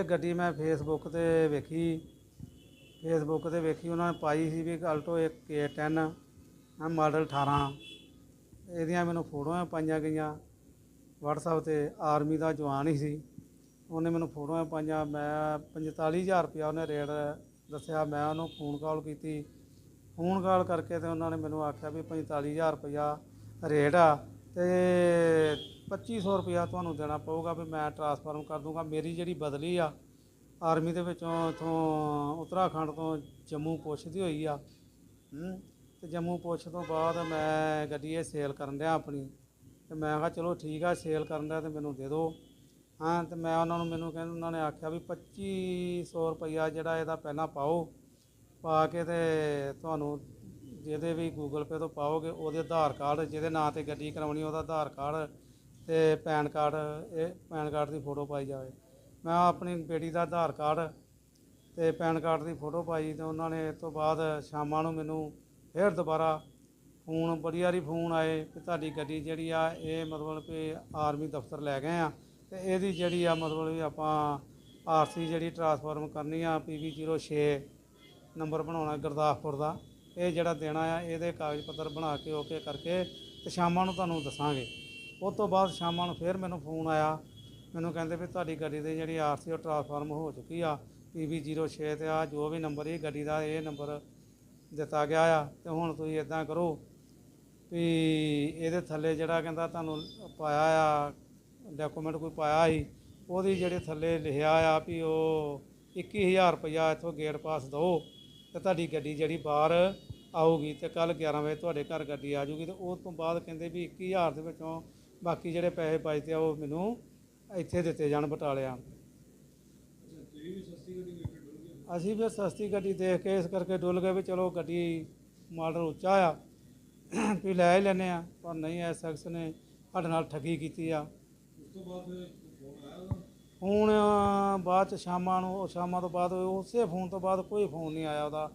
ਇਹ ਗੱਡੀ ਮੈਂ ਫੇਸਬੁੱਕ ਤੇ ਵੇਖੀ। ਫੇਸਬੁੱਕ ਤੇ ਵੇਖੀ, ਉਹਨਾਂ ਨੇ ਪਾਈ ਸੀ ਵੀ ਅਲਟੋ ਇੱਕ K10 ਆ ਮਾਡਲ 18 ਇਹਦੀਆਂ ਮੈਨੂੰ ਫੋਟੋਆਂ ਪਾਈਆਂ ਗਈਆਂ। WhatsApp ਤੇ ਆਰਮੀ ਦਾ ਜਵਾਨ ਹੀ ਸੀ। ਉਹਨੇ ਮੈਨੂੰ ਫੋਟੋਆਂ ਪਾਈਆਂ। ਮੈਂ 45000 ਰੁਪਇਆ ਉਹਨੇ ਰੇਟ ਦੱਸਿਆ। ਮੈਂ ਉਹਨੂੰ ਫੋਨ ਕਾਲ ਕੀਤੀ। ਫੋਨ ਕਾਲ ਕਰਕੇ ਤੇ ਉਹਨਾਂ ਨੇ ਮੈਨੂੰ ਆਖਿਆ ਵੀ 45000 ਰੁਪਇਆ ਰੇਟ ਆ। ਤੇ 2500 ਰੁਪਇਆ ਤੁਹਾਨੂੰ ਦੇਣਾ ਪਊਗਾ ਵੀ ਮੈਂ ਟਰਾਂਸਫਰਮ ਕਰ ਦੂੰਗਾ। ਮੇਰੀ ਜਿਹੜੀ ਬਦਲੀ ਆ ਆਰਮੀ ਦੇ ਵਿੱਚੋਂ ਇਥੋਂ ਉੱਤਰਾਖੰਡ ਤੋਂ ਜੰਮੂ ਪੁੱਛਦੀ ਹੋਈ ਆ। ਹੂੰ, ਤੇ ਜੰਮੂ ਪੁੱਛ ਤੋਂ ਬਾਅਦ ਮੈਂ ਗੱਡੀ ਇਹ ਸੇਲ ਕਰਨ ਡਿਆ ਆਪਣੀ। ਤੇ ਮੈਂ ਕਿਹਾ, ਚਲੋ ਠੀਕ ਆ ਸੇਲ ਕਰਨ ਡਿਆ ਤੇ ਮੈਨੂੰ ਦੇ ਦਿਓ ਹਾਂ, ਤੇ ਮੈਂ ਉਹਨਾਂ ਨੂੰ ਮੈਨੂੰ ਕਹਿੰਦੇ, ਉਹਨਾਂ ਨੇ ਆਖਿਆ ਵੀ 2500 ਰੁਪਇਆ ਜਿਹੜਾ ਇਹਦਾ ਪਹਿਲਾਂ ਪਾਓ, ਪਾ ਕੇ ਤੇ ਤੁਹਾਨੂੰ ਜਿਹਦੇ ਵੀ ਗੂਗਲ ਪੇ ਤੋਂ ਪਾਓਗੇ, ਉਹਦੇ ਆਧਾਰ ਕਾਰਡ, ਜਿਹਦੇ ਨਾਂ ਤੇ ਗੱਡੀ ਕਰਾਉਣੀ, ਉਹਦਾ ਆਧਾਰ ਕਾਰਡ ਤੇ ਪੈਨ ਕਾਰਡ, ਇਹ ਪੈਨ ਕਾਰਡ ਦੀ ਫੋਟੋ ਪਾਈ ਜਾਵੇ। ਮੈਂ ਆਪਣੀ ਬੇਟੀ ਦਾ ਆਧਾਰ ਕਾਰਡ ਤੇ ਪੈਨ ਕਾਰਡ ਦੀ ਫੋਟੋ ਪਾਈ ਤੇ ਉਹਨਾਂ ਨੇ ਇਹ ਤੋਂ ਬਾਅਦ ਸ਼ਾਮਾਂ ਨੂੰ ਮੈਨੂੰ ਫਿਰ ਦੁਬਾਰਾ ਫੋਨ, ਬੜੀ ਵਾਰੀ ਫੋਨ ਆਏ ਕਿ ਤੁਹਾਡੀ ਗੱਡੀ ਜਿਹੜੀ ਆ, ਇਹ ਮਤਲਬ ਕਿ ਆਰਮੀ ਦਫ਼ਤਰ ਲੈ ਗਏ ਆ ਤੇ ਇਹਦੀ ਜਿਹੜੀ ਆ ਮਤਲਬ ਵੀ ਆਪਾਂ ਆਰਸੀ ਜਿਹੜੀ ਟਰਾਂਸਫਾਰਮ ਕਰਨੀ ਆ ਪੀਵੀ 06 ਨੰਬਰ ਬਣਾਉਣਾ ਗੁਰਦਾਸਪੁਰ ਦਾ, ਇਹ ਜਿਹੜਾ ਦੇਣਾ ਆ, ਇਹਦੇ ਕਾਗਜ਼ ਪੱਤਰ ਬਣਾ ਕੇ ਓਕੇ ਕਰਕੇ ਤੇ ਸ਼ਾਮਾਂ ਨੂੰ ਤੁਹਾਨੂੰ ਦੱਸਾਂਗੇ। ਉਹ ਤੋਂ ਬਾਅਦ ਸ਼ਾਮਾਂ ਨੂੰ ਫਿਰ ਮੈਨੂੰ ਫੋਨ ਆਇਆ। ਮੈਨੂੰ ਕਹਿੰਦੇ ਵੀ ਤੁਹਾਡੀ ਗੱਡੀ ਦੀ ਜਿਹੜੀ ਆਰਸੀ ਉਹ ਟਰਾਂਸਫਾਰਮ ਹੋ ਚੁੱਕੀ ਆ। ਪੀਵੀ 06 ਤੇ ਆ, ਜੋ ਵੀ ਨੰਬਰ ਇਹ ਗੱਡੀ ਦਾ ਇਹ ਨੰਬਰ ਦਿੱਤਾ ਗਿਆ ਆ। ਤੇ ਹੁਣ ਤੁਸੀਂ ਇਦਾਂ ਕਰੋ ਵੀ ਇਹਦੇ ਥੱਲੇ ਜਿਹੜਾ ਕਹਿੰਦਾ ਤੁਹਾਨੂੰ ਪਾਇਆ ਆ ਡਾਕੂਮੈਂਟ ਕੋਈ ਪਾਇਆ ਸੀ, ਉਹਦੀ ਜਿਹੜੇ ਥੱਲੇ ਲਿਖਿਆ ਆ ਵੀ ਉਹ 21000 ਰੁਪਇਆ ਇੱਥੋਂ ਗੇਟ ਪਾਸ ਦਿਓ ਤੇ ਤੁਹਾਡੀ ਗੱਡੀ ਜਿਹੜੀ ਬਾਹਰ ਆਊਗੀ ਤੇ ਕੱਲ 11 ਵਜੇ ਤੁਹਾਡੇ ਘਰ ਗੱਡੀ ਆ ਜਾਊਗੀ ਤੇ ਉਸ ਤੋਂ ਬਾਅਦ ਕਹਿੰਦੇ ਵੀ 21000 ਦੇ ਵਿੱਚੋਂ ਬਾਕੀ ਜਿਹੜੇ ਪੈਸੇ ਬਚਦੇ ਆ, ਉਹ ਮੈਨੂੰ ਇੱਥੇ ਦਿੱਤੇ ਜਾਣ ਬਟਾਲਿਆਂ। ਅਸੀਂ ਵੀ ਸਸਤੀ ਗੱਡੀ ਦੇਖ ਕੇ ਇਸ ਕਰਕੇ ਡੁੱਲ ਗਏ ਵੀ ਚਲੋ ਗੱਡੀ ਮਾਡਲ ਉੱਚਾ ਆ, ਵੀ ਲੈ ਹੀ ਲੈਨੇ ਆ, ਪਰ ਨਹੀਂ ਐ ਸ਼ਖਸ ਨੇ ਸਾਡੇ ਨਾਲ ਠੱਗੀ ਕੀਤੀ ਆ। ਹੁਣ ਬਾਅਦ ਚ ਸ਼ਾਮਾਂ ਨੂੰ, ਉਹ ਸ਼ਾਮਾਂ ਤੋਂ ਬਾਅਦ, ਉਸੇ ਫੋਨ ਤੋਂ ਬਾਅਦ ਕੋਈ ਫੋਨ ਨਹੀਂ ਆਇਆ ਉਹਦਾ।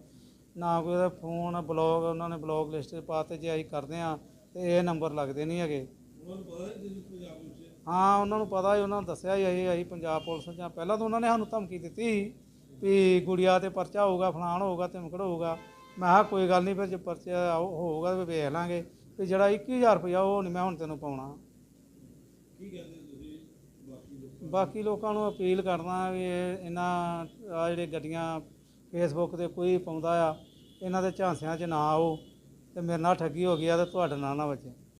ਨਾ ਕੋਈ ਉਹਦਾ ਫੋਨ, ਬਲੌਗ, ਉਹਨਾਂ ਨੇ ਬਲੌਗ ਲਿਸਟ 'ਚ ਪਾਤੇ ਜੇ ਅਸੀਂ ਕਰਦੇ ਆ ਤੇ ਇਹ ਨੰਬਰ ਲੱਗਦੇ ਨਹੀਂ ਹੈਗੇ। ਹਾਂ ਉਹਨਾਂ ਨੂੰ ਪਤਾ ਹੀ ਉਹਨਾਂ ਨੂੰ ਦੱਸਿਆ ਹੀ ਅਸੀਂ ਅਸੀਂ ਪੰਜਾਬ ਪੁਲਿਸ ਜਾਂ ਪਹਿਲਾਂ ਤਾਂ ਉਹਨਾਂ ਨੇ ਸਾਨੂੰ ਧਮਕੀ ਦਿੱਤੀ ਸੀ ਵੀ ਗੁੜੀਆ ਤੇ ਪਰਚਾ ਹੋਊਗਾ ਫਲਾਣ ਹੋਊਗਾ ਧਮਕੜ ਹੋਊਗਾ। ਮੈਂ ਕਿਹਾ ਕੋਈ ਗੱਲ ਨਹੀਂ ਫਿਰ ਜੇ ਪਰਚਾ ਹੋਊਗਾ ਤੇ ਵੇਖ ਲਾਂਗੇ। ਵੀ ਜਿਹੜਾ 21000 ਰੁਪਇਆ ਉਹ ਨਹੀਂ ਮੈਂ ਹੁਣ ਤੈਨੂੰ ਪਾਉਣਾ। ਬਾਕੀ ਲੋਕਾਂ ਨੂੰ? ਅਪੀਲ ਕਰਦਾ ਵੀ ਇਹ ਇਹਨਾਂ ਆ ਜਿਹੜੇ ਗੱਡੀਆਂ ਫੇਸਬੁੱਕ ਤੇ ਕੋਈ ਪਾਉਂਦਾ ਆ ਇਹਨਾਂ ਦੇ ਝਾਂਸਿਆਂ 'ਚ ਨਾ ਆਓ ਤੇ ਮੇਰੇ ਨਾਲ ਠੱਗੀ ਹੋ ਗਈ ਆ ਤੇ ਤੁਹਾਡੇ ਨਾਲ ਨਾ ਵੱਜੇ।